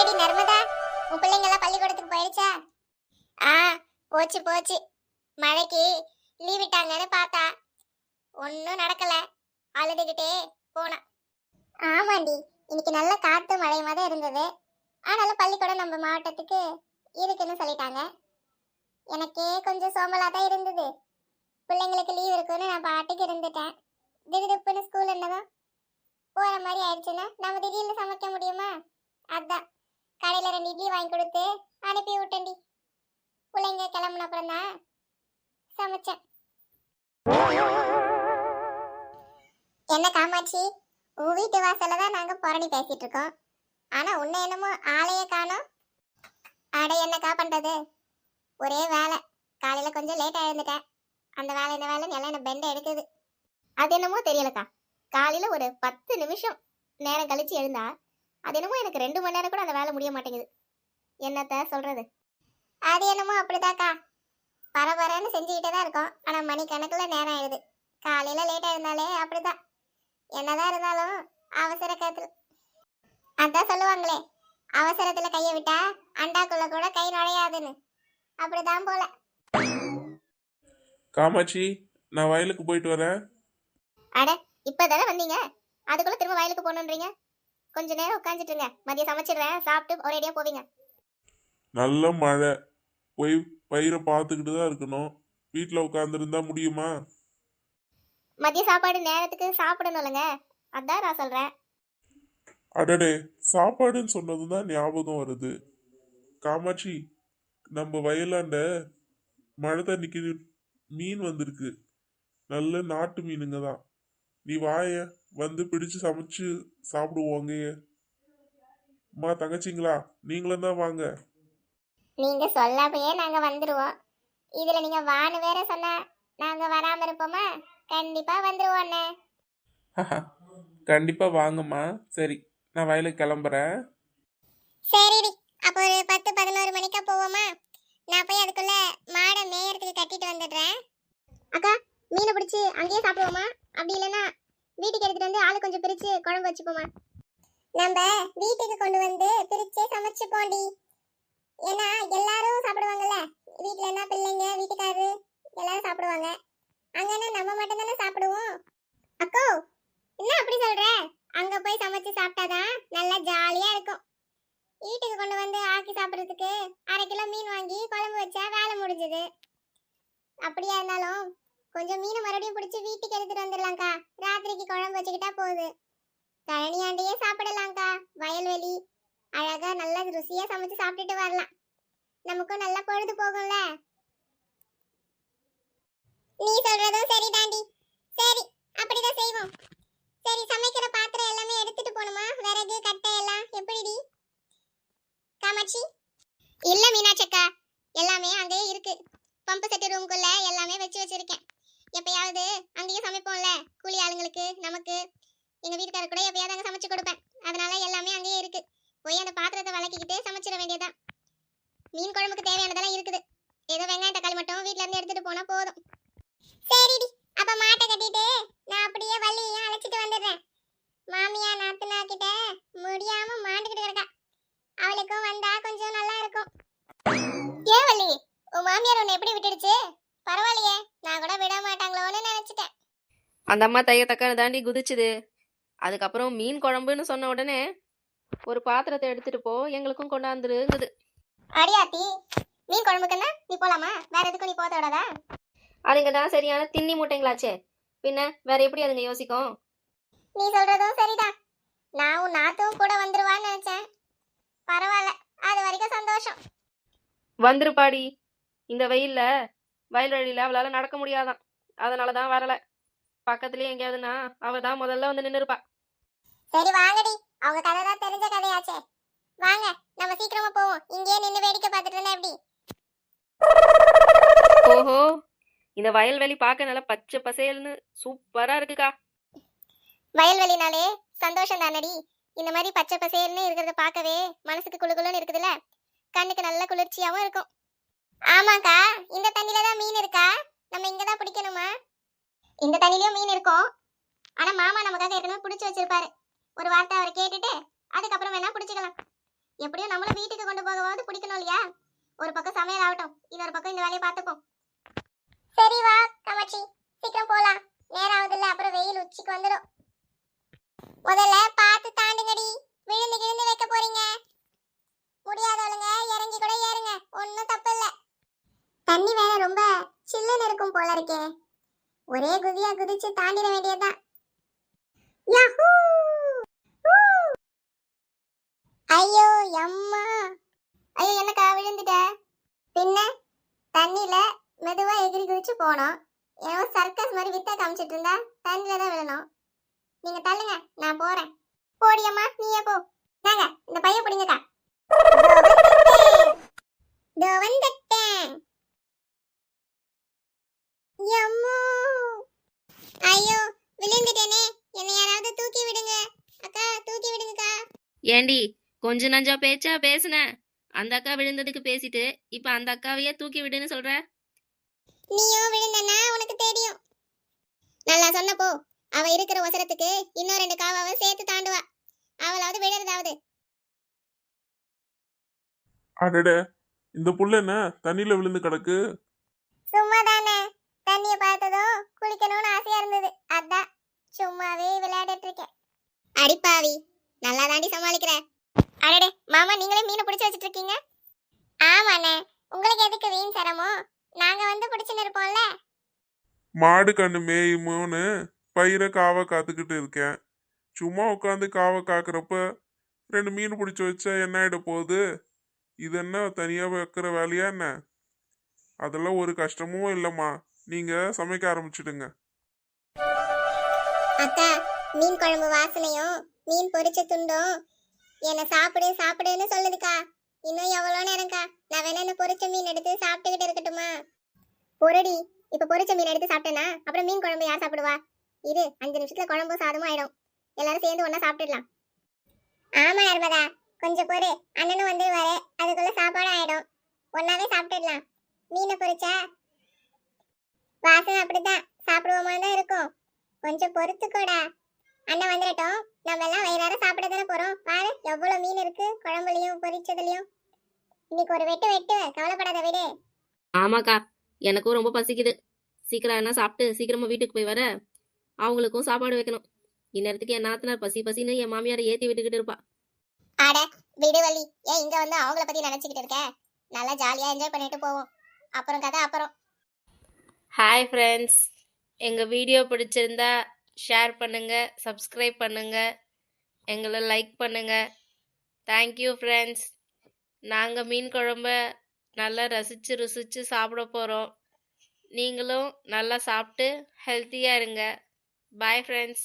என்னடி நர்மதா உன் பிள்ளைங்க எல்லாம் பள்ளிக்கூடத்துக்கு போயிடுச்சா? ஆ போச்சு போச்சு. மழைக்கு லீவ் விட்டாங்கன்னு பார்த்தா. ஒன்றும் நடக்கல. அழுதுகிட்டே போனா. ஆமாண்டி இன்னைக்கு நல்ல காத்து மழையுமா தான் இருந்தது. ஆனாலும் பள்ளிக்கூடம் நம்ம மாவட்டத்துக்கு இருக்குன்னு சொல்லிட்டாங்க. எனக்கே கொஞ்சம் சோம்பலாக தான் இருந்தது. பிள்ளைங்களுக்கு லீவ் இருக்குன்னு நான் பாட்டுக்கு இருந்துட்டேன். திடுதிப்புன்னு ஸ்கூல் என்னதான்? போகிற மாதிரி ஆயிடுச்சுன்னா நம்ம திடீர்னு சமைக்க முடியுமா? அதான். ரெண்டு இட்லி வாங்கி கொடுத்து அனுப்பி விட்டேன்டி. பிள்ளைங்க கிளம்புன அப்புறம் தான் சமைச்சேன். என்ன காமாட்சி? உன் வீட்டு வாசல்ல தான் நாங்க புரணி பேசிட்டு இருக்கோம். ஆனா உன்னை என்னமோ ஆளையே காணோம். அட என்னக்கா பண்றது? ஒரே வேலை. காலையில கொஞ்சம் லேட்டா எழுந்துட்டேன். அந்த வேலை இந்த வேலை எல்லாம் என்ன பெண்ட் எடுக்குது அது என்னமோ தெரியலக்கா. காலையில ஒரு பத்து நிமிஷம் நேரம் கழிச்சு எழுந்தா அது என்னமோ எனக்கு ரெண்டு மணி நேரம் கூட அந்த வேலை முடிய மாட்டேங்குது. என்னத்த சொல்றது? அது என்னமோ அப்படிதாக்கா. பரபரன்னு செஞ்சுக்கிட்டே தான் இருக்கோம். ஆனா மணிக்கணக்கில் நேரம் ஆயிடுது. காலையில லேட்டா இருந்தாலே அப்படிதான். என்னதான் இருந்தாலும் அவசர காத்துல அதான் சொல்லுவாங்களே அவசரத்துல கையை விட்டா அண்டாக்குள்ள கூட கை நுழையாதுன்னு. அப்படிதான் போல. காமாட்சி நான் வயலுக்கு போயிட்டு வரேன். அட இப்பதானே வந்தீங்க? அதுக்குள்ள திரும்ப வயலுக்கு போகணுன்றீங்க? கொஞ்ச நேரம் உட்காந்துட்டு இருங்க மதியம் சமைச்சிடுறேன். சாப்பிட்டு ஒரேடியா போவீங்க. நல்ல மழை. போய் பயிரை பார்த்துக்கிட்டு தான் இருக்கணும். வீட்டில் உட்காந்துருந்தா முடியுமா? மதிய சாப்பாடு நேரத்துக்கு சாப்பிடணும்லங்க அதான் நான் சொல்றேன். அடடே சாப்பாடுன்னு சொன்னதும் தான் ஞாபகம் வருது. காமாட்சி நம்ம வயலாண்ட மழை தண்ணிக்கு மீன் வந்திருக்கு. நல்ல நாட்டு மீனுங்க தான். நீ வாய வந்து பிடிச்சு சமைச்சு சாப்பிடுவோங்க. அம்மா தங்கச்சிங்களா? நீங்களும் தான் வாங்க. நீங்க சொல்லாமையே நாங்க வந்துருவோம். இதுல நீங்க வான்னு வேற சொன்னா நாங்க வராம இருப்போமா? கண்டிப்பா வந்துருவோம் அண்ணே. கண்டிப்பா வாங்கம்மா. சரி நான் வயலுக்கு கிளம்புறேன். சரிடி அப்போ ஒரு பத்து பதினோரு மணிக்கா போவோமா? நான் போய் அதுக்குள்ள மாடை மேயறதுக்கு கட்டிட்டு வந்துடுறேன். அக்கா மீனை பிடிச்சி அங்கேயே சாப்பிடுவோமா? அப்படி இல்லைன்னா வீட்டுக்கு எடுத்துட்டு வந்து ஆளு கொஞ்சம் பிரிச்சு குழம்பு வச்சுப்போமா நம்ம வீட்டுக்கு கொண்டு வந்து பிரிச்சு சமைச்சு போண்டி ஏன்னா எல்லாரும் சாப்பிடுவாங்கல்ல. வீட்டுல என்ன பிள்ளைங்க? வீட்டுக்காரு எல்லாரும் சாப்பிடுவாங்க. அங்கன்னா நம்ம மட்டும் தானே சாப்பிடுவோம்? அக்கோ என்ன அப்படி சொல்ற? அங்க போய் சமைச்சு சாப்பிட்டாதான் நல்லா ஜாலியா இருக்கும். வீட்டுக்கு கொண்டு வந்து ஆக்கி சாப்பிடுறதுக்கு அரை கிலோ மீன் வாங்கி குழம்பு வச்சா வேலை முடிஞ்சது. அப்படியா இருந்தாலும் கொஞ்சம் மீனை மறுபடியும் பிடிச்சி வீட்டுக்கு எடுத்துட்டு வந்துடலாம்க்கா. ராத்திரிக்கு குழம்பு வச்சுக்கிட்டா போகுது கழனியாண்டையே சாப்பிடலாம்க்கா. வயல்வெளி. அழகா நல்லா ருசியா சமைச்சு சாப்பிட்டுட்டு வரலாம். நமக்கும் நல்லா பொழுது போகும்ல. நீ சொல்றதும் சரிதாண்டி சரி அப்படிதான் செய்வோம். சரி சமைக்கிற பாத்திரம் எல்லாமே எடுத்துட்டு போகணுமா? விறகு கட்டை எல்லாம் எப்படிடி? காமாட்சி? இல்ல மீனாட்சக்கா எல்லாமே அங்கேயே இருக்கு. பம்பு செட்டு ரூம்குள்ள எல்லாமே வச்சு வச்சிருக்கேன். எப்பயாவது அங்கேயே சமைப்போம்ல கூலி ஆளுங்களுக்கு நமக்கு. எங்க வீட்டுக்காரர் கூட எப்பயாவது அங்கே சமைச்சு கொடுப்பேன். அதனால எல்லாமே அங்கேயே இருக்கு. போய் அந்த பாத்திரத்தை வளக்கிக்கிட்டு சமைச்சிட வேண்டியதான் மீன் குழம்புக்கு தேவையானதெல்லாம் இருக்குது. ஏதோ வெங்காயம் தக்காளி மட்டும் வீட்ல இருந்து எடுத்துட்டு போனா போதும். சரிடி அப்ப மாட்டை கட்டிட்டு நான் அப்படியே வள்ளியையும் அழைச்சிட்டு வந்துடுறேன். மாமியா நாத்துனா கிட்ட முடியாம மாண்டுக்கிட்டு இருக்கா அவளுக்கும் வந்தா கொஞ்சம் நல்லா இருக்கும். ஏன் வள்ளி உன் மாமியார் உன்னை எப்படி விட்டுடுச்சு பரவாயில்லையே நான் கூட விட மாட்டாங்களோன்னு நினைச்சிட்டேன் அந்த அம்மா தைய தக்கன்னு தாண்டி குதிச்சுது. அதுக்கப்புறம் மீன் குழம்புன்னு சொன்ன உடனே ஒரு பாத்திரத்தை எடுத்துட்டு போ எங்களுக்கும் கொண்டாந்துருங்குது. அடியாத்தி மீன் குழம்புக்குன்னா நீ போலாமா? வேற எதுக்கும் நீ போத விடாதா அதுங்க தான் சரியான தின்னி மூட்டைங்களாச்சே. பின்ன வேற எப்படி அதுங்க யோசிக்கும்? நீ சொல்றதும் சரிதான். நான் உன் நாத்தும் கூட வந்துருவான்னு நினைச்சேன். பரவாயில்ல அது வரைக்கும் சந்தோஷம். வந்துருப்பாடி. இந்த வெயில்ல வயல்வெளியில அவளால நடக்க முடியாதான். அதனால தான் வரல. பக்கத்துலயே எங்கேயாவதுன்னா அவ தான் முதல்ல வந்து நின்னுருப்பா. சரி வாங்கடி. அவங்க கதை தான் தெரிஞ்ச கதையாச்சே. வாங்க நம்ம சீக்கிரமா போவோம். இங்கேயே நின்று வேடிக்கை பார்த்துட்டு இருந்தா எப்படி? ஓஹோ இந்த வயல்வெளி பார்க்க நல்லா பச்சை பசேல்னு சூப்பரா இருக்குக்கா. வயல்வெளினாலே சந்தோஷம் தானடி. இந்த மாதிரி பச்சை பசேல்னு இருக்கிறத பார்க்கவே மனசுக்கு குளுகுளுன்னு இருக்குதுல்ல? கண்ணுக்கு நல்ல குளிர்ச்சியாவும் இருக்கும். ஆமாக்கா இந்த தண்ணியில தான் மீன் இருக்கா? நம்ம இங்க தான் பிடிக்கணுமா? இந்த தண்ணிலயும் மீன் இருக்கும். ஆனா மாமா நமக்காக ஏற்கனவே பிடிச்சி வச்சிருப்பாரு. ஒரு வார்த்தை அவரை கேட்டுட்டு அதுக்கப்புறம் வேணா பிடிச்சிக்கலாம். எப்படியும் நம்மளும் வீட்டுக்கு கொண்டு போகவாவது பிடிக்கணும் இல்லையா? ஒரு பக்கம் சமையல் ஆகட்டும். இன்னொரு பக்கம் இந்த வேலையை பார்த்துப்போம். சரி வா கமாட்சி சீக்கிரம் போலாம். நேரம் ஆகுதுல்ல அப்புறம் வெயில் உச்சிக்கு வந்துடும் முதல்ல பார்த்து தாண்டுங்கடி விழுந்து கிழுந்து வைக்க போறீங்க முடியாதவளுங்க இறங்கி கூட ஏறுங்க ஒன்றும் தப்பு இல்ல தண்ணி வேற ரொம்ப சில்லுன்னு இருக்கும் போல இருக்கே ஒரே குதியா குதிச்சு தாண்டிட வேண்டியதுதான். ஐயோ அம்மா! ஐயோ என்னக்கா விழுந்துட்ட? பின்ன தண்ணியில மெதுவா எகிரி குதிச்சு போனோம். ஏதோ சர்க்கஸ் மாதிரி வித்த காமிச்சிட்டு இருந்தா தண்ணியில தான் விழணும். நீங்க தள்ளுங்க நான் போறேன். போடியம்மா நீயே போ. நாங்க இந்த பையன் பிடிங்கக்கா. வந்துட்டேன். ஐயோ விழுந்துட்டேனே. என்னை யாராவது தூக்கி விடுங்க. அக்கா தூக்கி விடுங்கக்கா. ஏண்டி கொஞ்ச நஞ்சா பேச்சா பேசுன? அந்த அக்கா விழுந்ததுக்கு பேசிட்டு இப்ப அந்த அக்காவையே தூக்கி விடுன்னு சொல்ற? நீயும் விழுந்தனா உனக்கு தெரியும். நல்லா சொன்ன போ. அவ இருக்கிற ஒசரத்துக்கு இன்னும் ரெண்டு காவாவை சேர்த்து தாண்டுவா. அவளாவது விழுறதாவது. அடட இந்த புள்ள என்ன? தண்ணியில விழுந்து கிடக்கு. சும்மா குளிக்கணும்னு ஆசையா இருந்தது. அதான் சும்மாவே விளையாடிட்டு இருக்கேன் அடிப்பாவி நல்லா தாண்டி சமாளிக்கிற. அடடே மாமா நீங்களே மீனை பிடிச்சி வச்சிட்டு இருக்கீங்க ஆமாண்ணே உங்களுக்கு எதுக்கு வீண் சிரமம் நாங்க வந்து பிடிச்சுன்னு இருப்போம்ல. மாடு கண்ணு மேயுமோன்னு பயிரை காவை காத்துக்கிட்டு இருக்கேன். சும்மா உட்காந்து காவை காக்குறப்ப ரெண்டு மீன் பிடிச்சி வச்சா என்ன ஆகிட போகுது? இது என்ன தனியாக வைக்கிற வேலையா என்ன? அதெல்லாம் ஒரு கஷ்டமும் இல்லைம்மா. நீங்க சமைக்க ஆரம்பிச்சிடுங்க. அக்கா மீன் குழம்பு வாசனையும் மீன் பொரிச்ச துண்டும் என்ன சாப்பிடு சாப்பிடுன்னு சொல்லுதுக்கா. இன்னும் எவ்வளோ நேரம்க்கா? நான் வேணா இந்த பொரிச்ச மீன் எடுத்து சாப்பிட்டுக்கிட்டு இருக்கட்டுமா? பொருடி இப்ப பொரிச்ச மீன் எடுத்து சாப்பிட்டேனா? அப்புறம் மீன் குழம்பு யார் சாப்பிடுவா? இரு அஞ்சு நிமிஷத்துல குழம்பு சாதமும் ஆயிடும். எல்லாரும் சேர்ந்து ஒண்ணா சாப்பிட்டுடலாம். ஆமா நர்மதா கொஞ்சம் பொறு. அண்ணனும் வந்துருவாரு அதுக்குள்ள சாப்பாடு ஆயிடும். ஒன்னாவே சாப்பிட்டுடலாம். மீனை பொரிச்சா வாசனை அப்படிதான் சாப்பிடுவோமா தான் இருக்கும். கொஞ்சம் பொறுத்துக்கோடா. அண்ணன் வந்துடட்டும். நம்ம எல்லாம் வயிறார சாப்பிட தானே போறோம். பாரு எவ்வளவு மீன் இருக்கு. குழம்புலயும் பொரிச்சதுலயும். இன்னைக்கு ஒரு வெட்டு வெட்டு. கவலைப்படாத விடு. ஆமாக்கா எனக்கும் ரொம்ப பசிக்குது. சீக்கிரம் என்ன சாப்பிட்டு சீக்கிரமா வீட்டுக்கு போய் வர. அவங்களுக்கும் சாப்பாடு வைக்கணும். இந்நேரத்துக்கு என் நாத்தனார் பசி பசின்னு என் மாமியாரை ஏத்தி விட்டுக்கிட்டு இருப்பா. அட விடு வள்ளி. ஏன் இங்க வந்து அவங்கள பத்தி நினைச்சுக்கிட்டு இருக்க? நல்லா ஜாலியா என்ஜாய் பண்ணிட்டு போவோம். அப்புறம் கதை அப்புறம். ஹாய் ஃப்ரெண்ட்ஸ் எங்கள் வீடியோ பிடிச்சிருந்தா ஷேர் பண்ணுங்கள் சப்ஸ்கிரைப் பண்ணுங்கள் எங்களை லைக் பண்ணுங்கள் தேங்க்யூ ஃப்ரெண்ட்ஸ் நாங்கள் மீன் குழம்ப நல்லா ரசித்து ருசித்து சாப்பிட போகிறோம் நீங்களும் நல்லா சாப்பிட்டு ஹெல்த்தியாக இருங்க. Bye friends